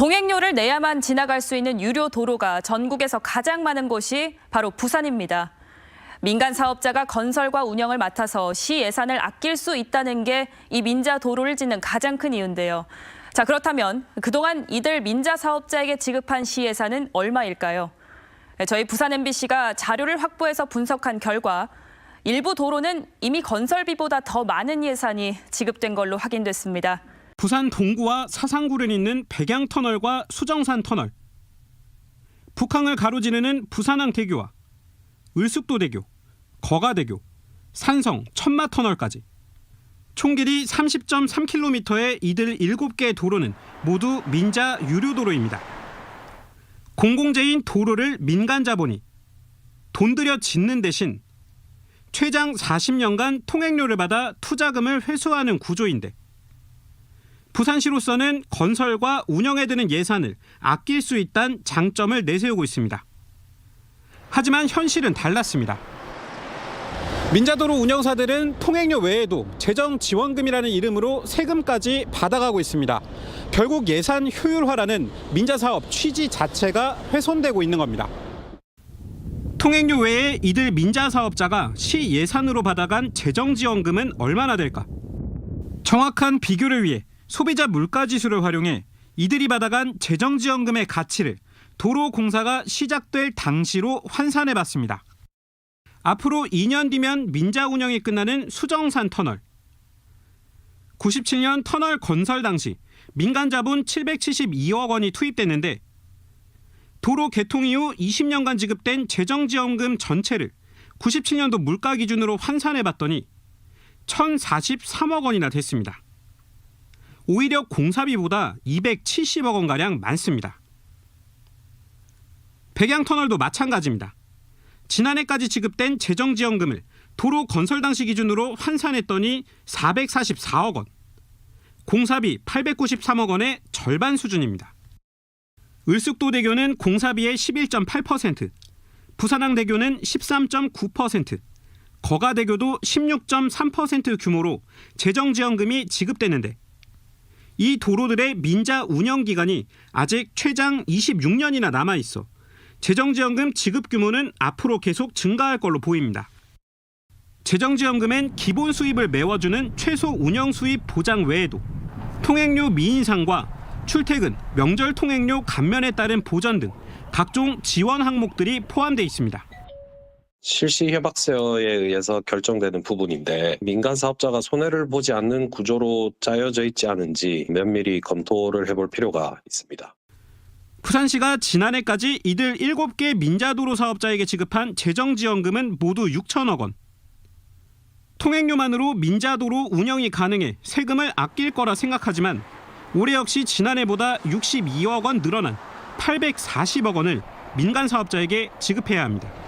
통행료를 내야만 지나갈 수 있는 유료 도로가 전국에서 가장 많은 곳이 바로 부산입니다. 민간 사업자가 건설과 운영을 맡아서 시 예산을 아낄 수 있다는 게 이 민자 도로를 짓는 가장 큰 이유인데요. 자, 그렇다면 그동안 이들 민자 사업자에게 지급한 시 예산은 얼마일까요? 저희 부산 MBC가 자료를 확보해서 분석한 결과 일부 도로는 이미 건설비보다 더 많은 예산이 지급된 걸로 확인됐습니다. 부산 동구와 사상구를 잇는 백양터널과 수정산 터널, 북항을 가로지르는 부산항대교와 을숙도대교, 거가대교, 산성, 천마터널까지 총 길이 30.3km의 이들 7개 도로는 모두 민자 유료도로입니다. 공공재인 도로를 민간 자본이 돈 들여 짓는 대신 최장 40년간 통행료를 받아 투자금을 회수하는 구조인데 부산시로서는 건설과 운영에 드는 예산을 아낄 수 있다는 장점을 내세우고 있습니다. 하지만 현실은 달랐습니다. 민자도로 운영사들은 통행료 외에도 재정 지원금이라는 이름으로 세금까지 받아가고 있습니다. 결국 예산 효율화라는 민자 사업 취지 자체가 훼손되고 있는 겁니다. 통행료 외에 이들 민자 사업자가 시 예산으로 받아간 재정 지원금은 얼마나 될까? 정확한 비교를 위해 소비자 물가 지수를 활용해 이들이 받아간 재정 지원금의 가치를 도로 공사가 시작될 당시로 환산해 봤습니다. 앞으로 2년 뒤면 민자 운영이 끝나는 수정산 터널. 97년 터널 건설 당시 민간 자본 772억 원이 투입됐는데 도로 개통 이후 20년간 지급된 재정 지원금 전체를 97년도 물가 기준으로 환산해 봤더니 1,043억 원이나 됐습니다. 오히려 공사비보다 270억 원가량 많습니다. 백양터널도 마찬가지입니다. 지난해까지 지급된 재정지원금을 도로 건설 당시 기준으로 환산했더니 444억 원. 공사비 893억 원의 절반 수준입니다. 을숙도대교는 공사비의 11.8%, 부산항대교는 13.9%, 거가대교도 16.3% 규모로 재정지원금이 지급되는데 이 도로들의 민자 운영 기간이 아직 최장 26년이나 남아 있어 재정지원금 지급 규모는 앞으로 계속 증가할 걸로 보입니다. 재정지원금엔 기본 수입을 메워주는 최소 운영 수입 보장 외에도 통행료 미인상과 출퇴근, 명절 통행료 감면에 따른 보전 등 각종 지원 항목들이 포함되어 있습니다. 실시 협약서에 의해서 결정되는 부분인데 민간 사업자가 손해를 보지 않는 구조로 짜여져 있지 않은지 면밀히 검토를 해볼 필요가 있습니다. 부산시가 지난해까지 이들 7개 민자도로 사업자에게 지급한 재정지원금은 모두 6천억 원. 통행료만으로 민자도로 운영이 가능해 세금을 아낄 거라 생각하지만 올해 역시 지난해보다 62억 원 늘어난 840억 원을 민간 사업자에게 지급해야 합니다.